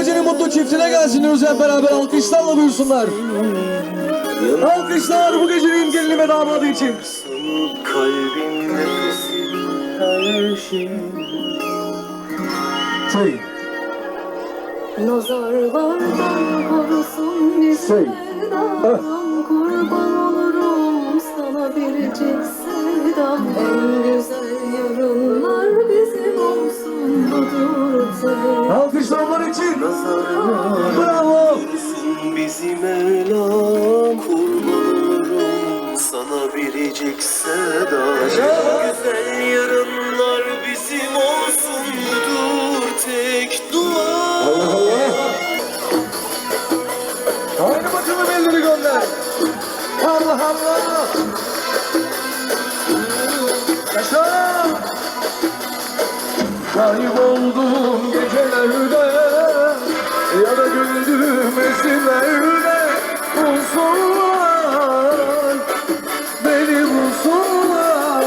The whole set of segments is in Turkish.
gecenin mutlu çiftine gelsin diyoruz hep beraber alkışlarla buyursunlar. Alkışlar bu gecenin gelini ve damadı için. Kalbim her şey Say, Nazarlardan korusun bizi Say. Sevdam kurban olurum sana biricik sevdam En güzel yarınlar bizim olsun budur tek alkışlar için nazarına Dursun bizi Mevlam Kurban sana biricik seda Güzel yarın güldüm esinlerde bulsunlar. Beni bulsunlar.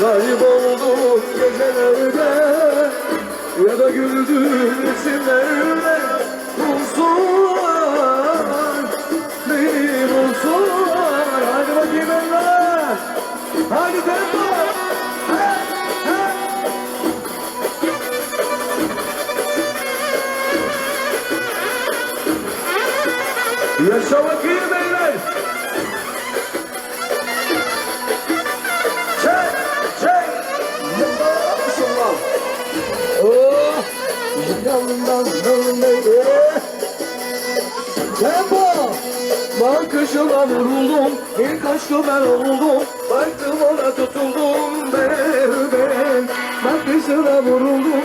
Kayboldum gecelerde ya da güldüm resimlerde yallah, yallah. Tempo. Bakışına vuruldum, ilk aşkı ben oldum. Baktım ona tutuldum ben, ben. Bakışına vuruldum,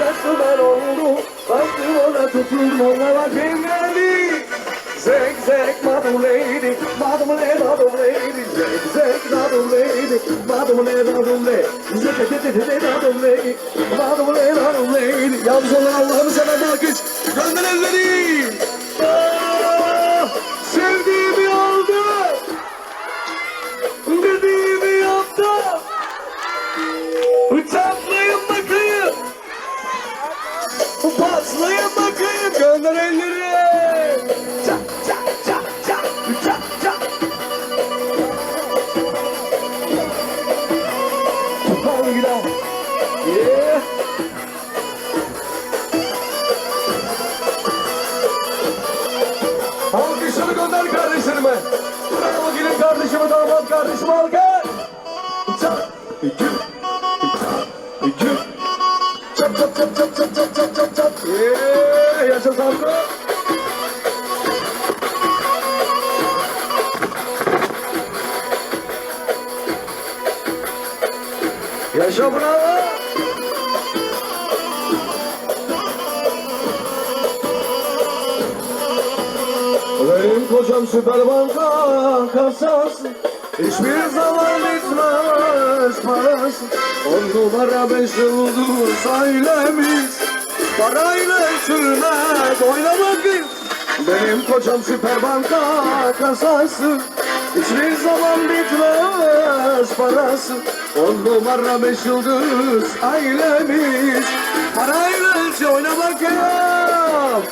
aşkı ben oldum. Baktım ona tutuldum, ona bakayım geldi. Zek zek madam Yalnız olan Allah'ını seven alkış. Gönder elleri. Kardeşime, damat kardeşime alkış. Çak, iki, iki, çap çap çap çap çap çap çap çap çap. Yeah, yaşa Sarko. Yaşa bravo. Benim kocam süper banka kasası Hiçbir zaman bitmez parası On numara beş yıldız ailemiz Parayla sürmez oynamak biz. Benim kocam süper banka kasası. Hiçbir zaman bitmez parası. On numara beş yıldız ailemiz Parayla oynamak yok.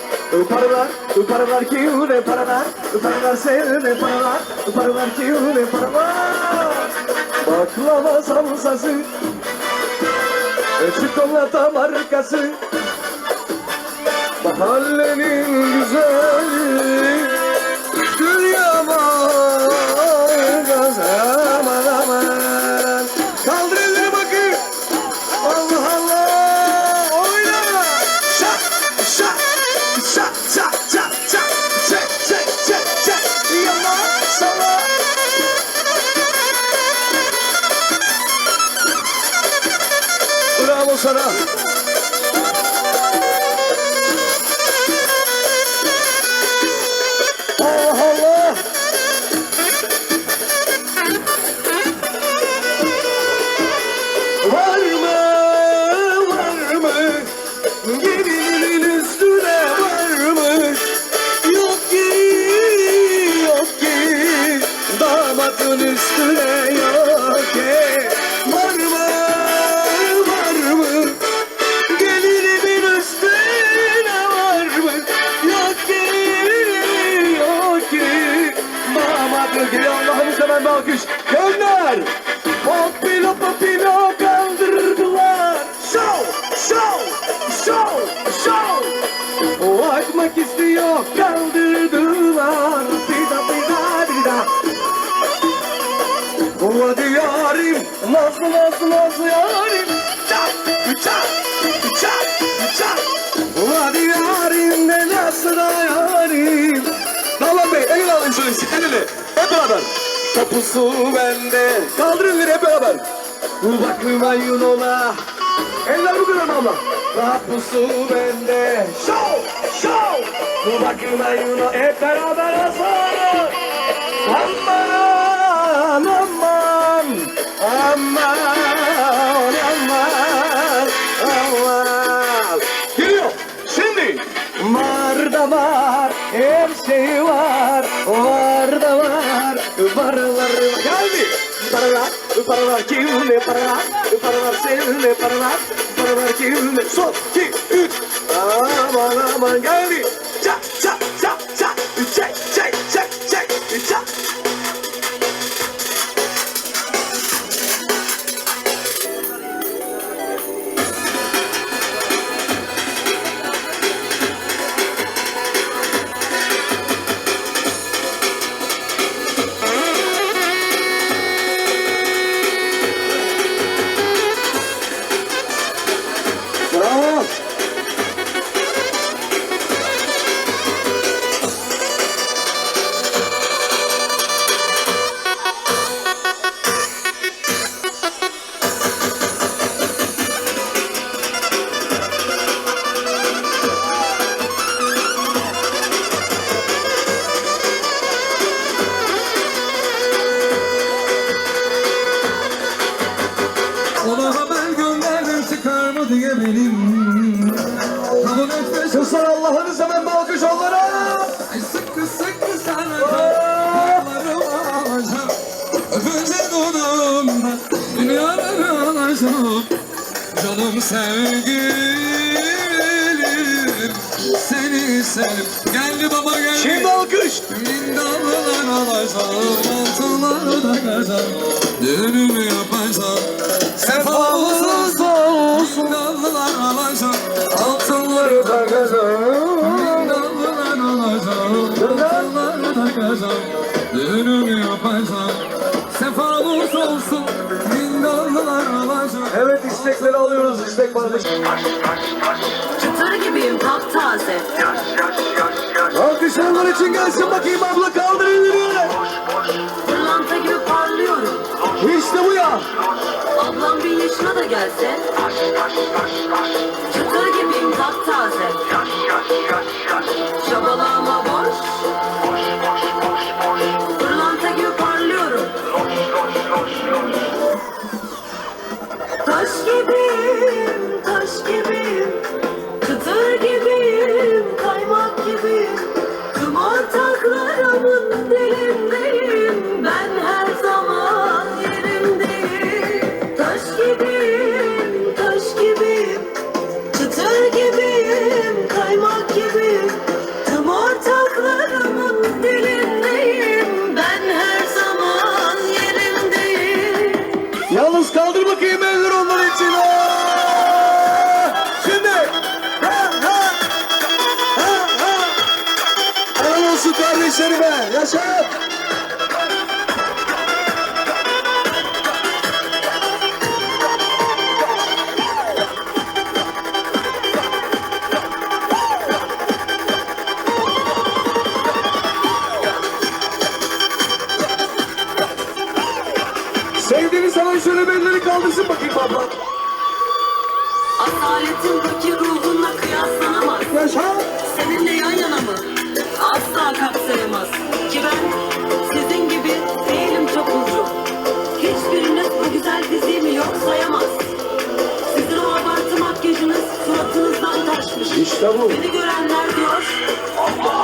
Paralar, paralar ki ne paralar, paralar sev ne paralar, paralar ki ne paralar. Baklava salsası, çikolata markası, mahallenin güzeli, Sara alkış. Gönder. Popilo popilo kaldırdılar. Show, show, show, show. O açmak istiyor kaldırdılar. Pida pida pida. O hadi yarim. Nasıl nasıl nasıl yarim. Çak, çak, çak, çak. O hadi yarim ne nasıl da yarim. Tamam Bey, el alın şöyle, el ele. Hep beraber. Tapusu bende. Kaldırın hep beraber. Bakmayın ona. Eller bu kadar abla. Tapusu bende. Show, show. Bakmayın ona. Hep beraber asarız. Aman, aman. Aman. Var da var, her şey var, var var geldi. Paralar, paralar kimle paralar, paralar seninle paralar, paralar kimle son iki üç. Aman aman geldi. Çak çak çak çak, çek Canım sevgilim Seni sevip Geldi baba geldi Şimdi alkış. Mindalılar alacağım, altınları takacağım, düğünümü yapacağım. Sefamız olsun. Mindalılar alacağım, altınları takacağım. Mindalılar alacağım, altınları takacağım, düğünümü alıyoruz istek varmış. Çıtır gibiyim taptaze Alkış onlar için gelsin bakayım abla kaldır elleri. Pırlanta gibi parlıyorum İşte bu ya. Ablam bin yaşına da gelse Çıtır gibiyim taptaze Şabalama boş Pırlanta gibi parlıyorum Taş gibiyim, kardeşlerime. Yaşa. Sevdiğini sana şöyle bir elleri kaldırsın bakayım abla. Asaletin ruhunla kıyaslanamaz Yaşa. Ben sizin gibi değilim uzun. Hiçbiriniz bu güzel fiziğimi yok sayamaz. Sizin o abartı makyajınız suratınızdan taşmış İşte bu. Beni görenler diyor Allah